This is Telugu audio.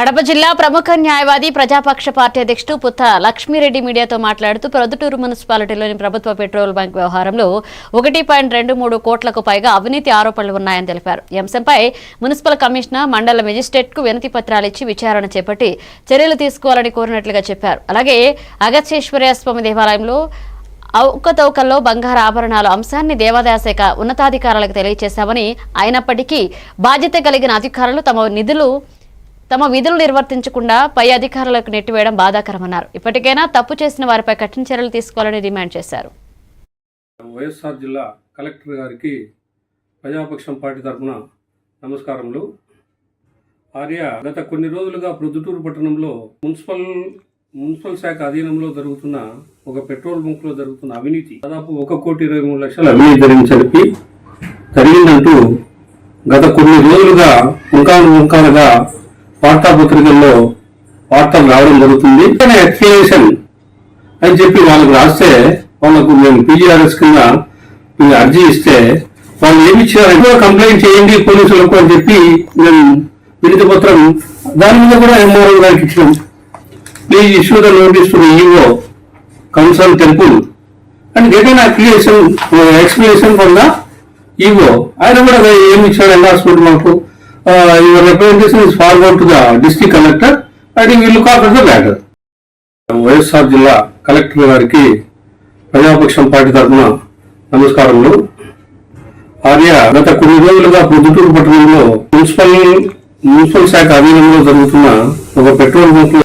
కడప జిల్లా ప్రముఖ న్యాయవాది ప్రజాపక్ష పార్టీ అధ్యక్షుడు పుత్త లక్ష్మీరెడ్డి మీడియాతో మాట్లాడుతూ ప్రొద్దుటూరు మున్సిపాలిటీలోని ప్రభుత్వ పెట్రోల్ బంక్ వ్యవహారంలో ఒకటి పాయింట్ రెండు మూడు కోట్లకు పైగా అవినీతి ఆరోపణలు ఉన్నాయని తెలిపారు. ఈ అంశంపై మున్సిపల్ కమిషనర్ మండల మెజిస్ట్రేట్కు వినతి పత్రాలు ఇచ్చి విచారణ చేపట్టి చర్యలు తీసుకోవాలని కోరినట్లుగా చెప్పారు. అలాగే అగస్యేశ్వర స్వామి దేవాలయంలో అవకతవకల్లో బంగారు ఆభరణాల అంశాన్ని దేవాదాయ శాఖ ఉన్నతాధికారులకు తెలియజేశామని అయినప్పటికీ బాధ్యత కలిగిన అధికారులు తమ నిధులు తమ విధులు నిర్వర్తించకుండా పై అధికారులకు నెట్టివేయడం బాధాకరమన్నారు. ఇప్పటికైనా తప్పు చేసిన వారిపై కఠిన చర్యలు తీసుకోవాలని డిమాండ్ చేశారు. వైఎస్ఆర్ జిల్లా కలెక్టర్ గారికి ప్రజాపక్షం పార్టీ తరఫున నమస్కారములు. ఆర్య గత కొన్ని రోజులుగా ప్రొద్దుటూరు పట్టణంలో మున్సిపల్ మున్సిపల్ శాఖ అధీనంలో జరుగుతున్న ఒక పెట్రోల్ బంక్లో జరుగుతున్న అవినీతి దాదాపు ఒక కోటి ఇరవై మూడు లక్షల అవినీతి జరిగించడానికి జరిగిందంటూ గత కొన్ని రోజులుగా ముఖాలు ముఖాలుగా వార్తాపత్రికల్లో వార్తలు రావడం జరుగుతుంది. ఎక్స్ప్లెనేషన్ అని చెప్పి వాళ్ళకు రాస్తే వాళ్ళకు మేము పీజీఆర్ఎస్ కింద మీరు అర్జీ ఇస్తే వాళ్ళు ఏమి ఇచ్చారు? కంప్లైంట్ చేయండి పోలీసులకు అని చెప్పి మేము వినతి పత్రం దాని మీద కూడా ఎంఆర్ఓ గారికి ఇచ్చినాం. Please issue the notice to EO concern temple and get an application explanation from the EO ఆయన కూడా ఏమి ఇచ్చాడు? ఎండార్స్మెంట్ మాకు. Your representation is forward to the district collector and he look of the matter YSR జిల్లా కలెక్టర్ గారికి ప్రజాపక్షం పార్టీ తరఫున నమస్కారములు. ఆర్య గత కొన్ని రోజులుగా పొద్దుటూరు పట్టణంలో మున్సిపల్ మున్సిపల్ శాఖ అధీనంలో జరుగుతున్న ఒక పెట్రోల్ బంక్